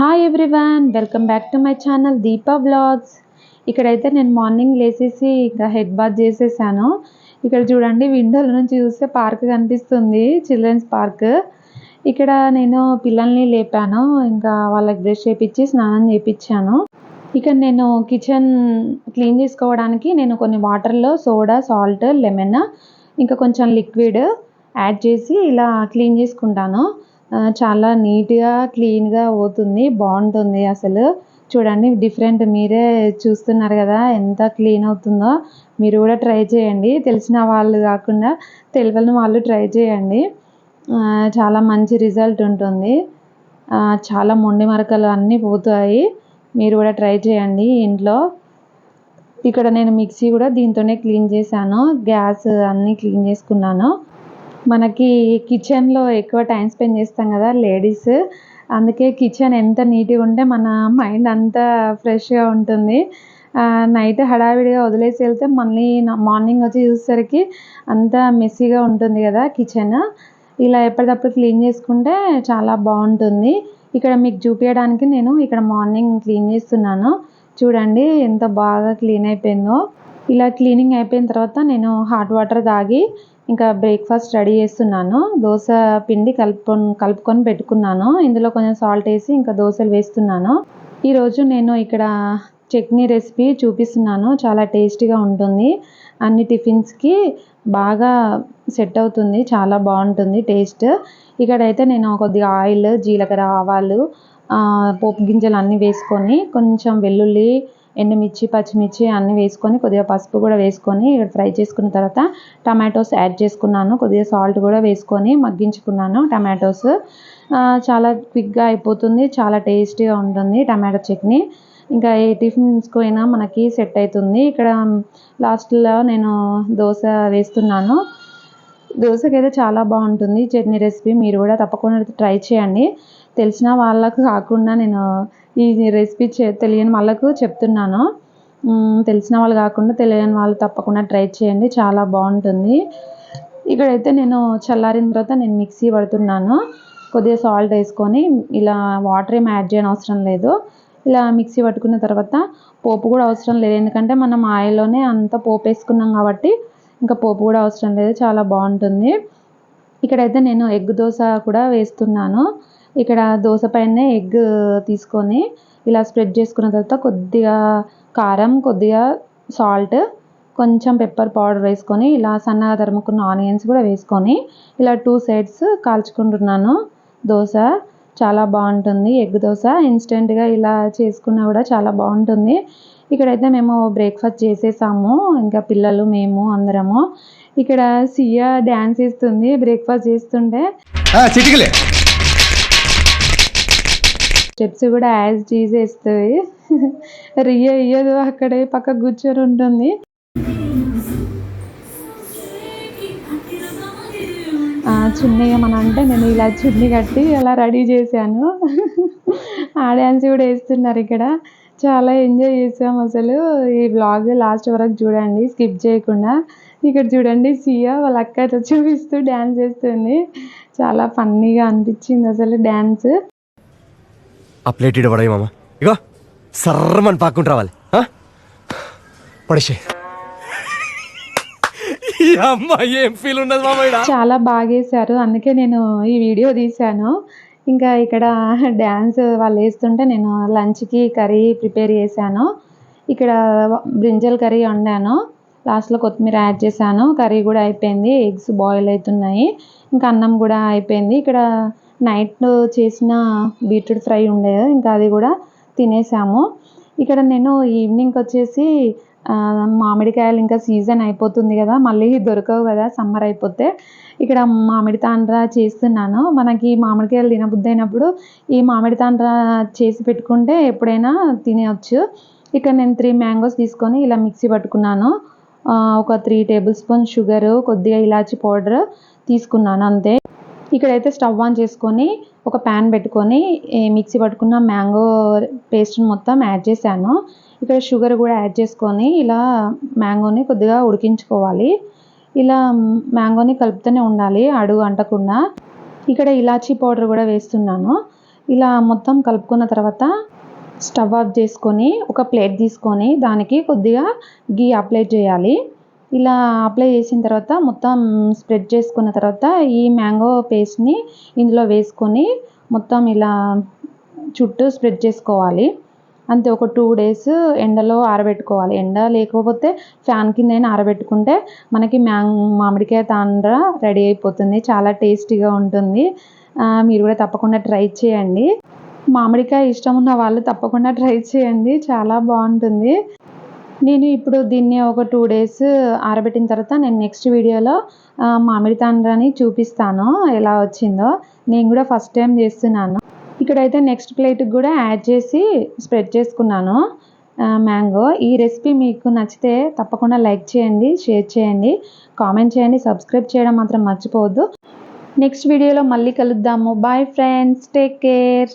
Hi everyone welcome back to my channel Deepa blogs ఇక్కడైతే నేను morning లేచేసి ఇంకా head bath చేసేసాను. ఇక్కడ చూడండి విండోల నుంచి చూస్తే పార్క్ కనిపిస్తుంది చిల్డ్రన్స్ పార్క్ ఇక్కడ నేను పిల్లల్ని లేపాను ఇంకా వాళ్ళకి బ్రష్ చేపించి స్నానం చేయించాను ఇక్కడ నేను కిచెన్ క్లీన్ చేసుకోవడానికి నేను కొన్ని వాటర్లో సోడా సాల్ట్ లెమన్ ఇంకా కొంచెం లిక్విడ్ యాడ్ చేసి ఇలా క్లీన్ చేసుకుంటాను. చాలా నీట్గా క్లీన్గా అవుతుంది బాగుంటుంది అసలు. చూడండి డిఫరెంట్ మీరే చూస్తున్నారు కదా ఎంత క్లీన్ అవుతుందో. మీరు కూడా ట్రై చేయండి. తెలిసిన వాళ్ళు కాకుండా తెలియని వాళ్ళు ట్రై చేయండి. చాలా మంచి రిజల్ట్ ఉంటుంది. చాలా మొండి మరకలు అన్నీ పోతాయి. మీరు కూడా ట్రై చేయండి ఇంట్లో. ఇక్కడ నేను మిక్సీ కూడా దీంతోనే క్లీన్ చేశాను. గ్యాస్ అన్నీ క్లీన్ చేసుకున్నాను. మనకి కిచెన్లో ఎక్కువ టైం స్పెండ్ చేస్తాం కదా లేడీస్ అందుకే కిచెన్ ఎంత నీట్గా ఉంటే మన మైండ్ అంతా ఫ్రెష్గా ఉంటుంది. నైట్ హడావిడిగా వదిలేసి వెళ్తే మళ్ళీ మార్నింగ్ వచ్చి చూసేసరికి అంత మెస్సీగా ఉంటుంది కదా కిచెన్ ఇలా ఎప్పటికప్పుడు క్లీన్ చేసుకుంటే చాలా బాగుంటుంది. ఇక్కడ మీకు చూపించడానికి నేను ఇక్కడ మార్నింగ్ క్లీన్ చేస్తున్నాను. చూడండి ఎంత బాగా క్లీన్ అయిపోయిందో. ఇలా క్లీనింగ్ అయిపోయిన తర్వాత నేను హాట్ వాటర్ తాగి ఇంకా బ్రేక్ఫాస్ట్ రెడీ చేస్తున్నాను. దోశ పిండి కలుపుకొని కలుపుకొని పెట్టుకున్నాను. ఇందులో కొంచెం సాల్ట్ వేసి ఇంకా దోశలు వేస్తున్నాను. ఈరోజు నేను ఇక్కడ చట్నీ రెసిపీ చూపిస్తున్నాను. చాలా టేస్టీగా ఉంటుంది. అన్ని టిఫిన్స్కి బాగా సెట్ అవుతుంది. చాలా బాగుంటుంది టేస్ట్. ఇక్కడైతే నేను కొద్దిగా ఆయిల్ జీలకర్ర ఆవాలు పోపు గింజలు అన్నీ వేసుకొని కొంచెం వెల్లుల్లి ఎండుమిర్చి పచ్చిమిర్చి అన్నీ వేసుకొని కొద్దిగా పసుపు కూడా వేసుకొని ఇక్కడ ఫ్రై చేసుకున్న తర్వాత టమాటోస్ యాడ్ చేసుకున్నాను. కొద్దిగా సాల్ట్ కూడా వేసుకొని మగ్గించుకున్నాను. టమాటోస్ చాలా క్విక్గా అయిపోతుంది. చాలా టేస్టీగా ఉంటుంది టమాటో చట్నీ. ఇంకా ఏ టిఫిన్స్కి అయినా మనకి సెట్ అవుతుంది. ఇక్కడ లాస్ట్లో నేను దోశ వేస్తున్నాను. దోశకైతే చాలా బాగుంటుంది. చట్నీ రెసిపీ మీరు కూడా తప్పకుండా ట్రై చేయండి. తెలిసిన వాళ్ళకు కాకుండా నేను ఈ రెసిపీ చే తెలియని వాళ్ళకు చెప్తున్నాను. తెలిసిన వాళ్ళు కాకుండా తెలియని వాళ్ళు తప్పకుండా ట్రై చేయండి. చాలా బాగుంటుంది. ఇక్కడైతే నేను చల్లారిన తర్వాత నేను మిక్సీ పడుతున్నాను. కొద్దిగా సాల్ట్ వేసుకొని ఇలా వాటర్ ఏం యాడ్ చేయని అవసరం లేదు. ఇలా మిక్సీ పట్టుకున్న తర్వాత పోపు కూడా అవసరం లేదు. ఎందుకంటే మనం ఆయిల్లోనే అంత పోపు వేసుకున్నాం కాబట్టి ఇంకా పోపు కూడా అవసరం లేదు. చాలా బాగుంటుంది. ఇక్కడైతే నేను ఎగ్ దోశ కూడా వేస్తున్నాను. ఇక్కడ దోశ పైనే ఎగ్ తీసుకొని ఇలా స్ప్రెడ్ చేసుకున్న తర్వాత కొద్దిగా కారం కొద్దిగా సాల్ట్ కొంచెం పెప్పర్ పౌడర్ వేసుకొని ఇలా సన్నగా తరుముకున్న ఆనియన్స్ కూడా వేసుకొని ఇలా టూ సైడ్స్ కాల్చుకుంటున్నాను. దోశ చాలా బాగుంటుంది. ఎగ్ దోశ ఇన్స్టెంట్గా ఇలా చేసుకున్నా కూడా చాలా బాగుంటుంది. ఇక్కడైతే మేము బ్రేక్ఫాస్ట్ చేసేసాము. ఇంకా పిల్లలు మేము అందరము. ఇక్కడ సియా డ్యాన్స్ ఇస్తుంది బ్రేక్ఫాస్ట్ చేస్తుంటే చిటికలే. స్టెప్స్ కూడా యాజ్ టీజ్ వేస్తుంది. రియ ఇయ్యదు అక్కడే పక్క కూర్చొని ఉంటుంది. చున్నీ ఏమని అంటే నేను ఇలా చున్నీ కట్టి అలా రెడీ చేశాను. ఆ డ్యాన్స్ కూడా వేస్తున్నారు ఇక్కడ. చాలా ఎంజాయ్ చేసాం అసలు. ఈ బ్లాగ్ లాస్ట్ వరకు చూడండి స్కిప్ చేయకుండా. ఇక్కడ చూడండి సియా వాళ్ళ అక్కతో చూపిస్తూ డ్యాన్స్ చేస్తుంది. చాలా ఫన్నీగా అనిపించింది అసలు డ్యాన్స్ ఆ ప్లేట్ ఇడ పడవి మామ. ఇగో సర్రమని పాక్కుంటూ రావాలి. పడేసే ఏం ఫీల్ ఉండదు మామ చాలా బాగేశారు. అందుకే నేను ఈ వీడియో తీశాను. ఇంకా ఇక్కడ డ్యాన్స్ వాళ్ళు వేస్తుంటే నేను లంచ్కి కర్రీ ప్రిపేర్ చేశాను. ఇక్కడ బ్రింజల్ కర్రీ వండాను. లాస్ట్లో కొత్తిమీర యాడ్ చేశాను. కర్రీ కూడా అయిపోయింది. ఎగ్స్ బాయిల్ అవుతున్నాయి. ఇంకా అన్నం కూడా అయిపోయింది. ఇక్కడ నైట్ చేసిన బీట్రూట్ ఫ్రై ఉండేది ఇంకా అది కూడా తినేసాము. ఇక్కడ నేను ఈవినింగ్కి వచ్చేసి మామిడికాయలు ఇంకా సీజన్ అయిపోతుంది కదా మళ్ళీ దొరకవు కదా సమ్మర్ అయిపోతే. ఇక్కడ మామిడి తాండ్ర చేస్తున్నాను. మనకి మామిడికాయలు తినబుద్ధి అయినప్పుడు ఈ మామిడి తాండ్ర చేసి పెట్టుకుంటే ఎప్పుడైనా తినేయచ్చు ఇక్కడ నేను త్రీ మ్యాంగోస్ తీసుకొని ఇలా మిక్సీ పట్టుకున్నాను. ఒక త్రీ టేబుల్ స్పూన్ షుగర్ కొద్దిగా ఇలాచి పౌడర్ తీసుకున్నాను అంతే. ఇక్కడైతే స్టవ్ ఆన్ చేసుకొని ఒక ప్యాన్ పెట్టుకొని మిక్సీ పట్టుకున్న మ్యాంగో పేస్ట్ని మొత్తం యాడ్ చేశాను. ఇక్కడ షుగర్ కూడా యాడ్ చేసుకొని ఇలా మ్యాంగోని కొద్దిగా ఉడికించుకోవాలి. ఇలా మ్యాంగోని కలుపుతూనే ఉండాలి అడుగు అంటకుండా. ఇక్కడ ఇలాచీ పౌడర్ కూడా వేస్తున్నాను. ఇలా మొత్తం కలుపుకున్న తర్వాత స్టవ్ ఆఫ్ చేసుకొని ఒక ప్లేట్ తీసుకొని దానికి కొద్దిగా గీ అప్లై చేయాలి. ఇలా అప్లై చేసిన తర్వాత మొత్తం స్ప్రెడ్ చేసుకున్న తర్వాత ఈ మ్యాంగో పేస్ట్ని ఇందులో వేసుకొని మొత్తం ఇలా చుట్టూ స్ప్రెడ్ చేసుకోవాలి. అంతే ఒక టూ డేస్ ఎండలో ఆరబెట్టుకోవాలి. ఎండ లేకపోతే ఫ్యాన్ కింద ఆరబెట్టుకుంటే మనకి మ్యాంగ్ మామిడికాయ తాండ్ర రెడీ అయిపోతుంది. చాలా టేస్టీగా ఉంటుంది. మీరు కూడా తప్పకుండా ట్రై చేయండి. మామిడికాయ ఇష్టం ఉన్న వాళ్ళు తప్పకుండా ట్రై చేయండి. చాలా బాగుంటుంది. నేను ఇప్పుడు దీన్ని ఒక టూ డేస్ uh, ఆరబెట్టిన తర్వాత నేను నెక్స్ట్ వీడియోలో uh, మామిడి తాండ్రాని చూపిస్తాను. ఎలా వచ్చిందో నేను కూడా ఫస్ట్ టైం చేస్తున్నాను. ఇక్కడైతే నెక్స్ట్ ప్లేట్కి కూడా యాడ్ చేసి స్ప్రెడ్ చేసుకున్నాను. Uh, మ్యాంగో ఈ రెసిపీ మీకు నచ్చితే తప్పకుండా లైక్ చేయండి షేర్ చేయండి కామెంట్ చేయండి సబ్స్క్రైబ్ చేయడం మాత్రం మర్చిపోవద్దు. నెక్స్ట్ వీడియోలో మళ్ళీ కలుద్దాము. Bye friends take care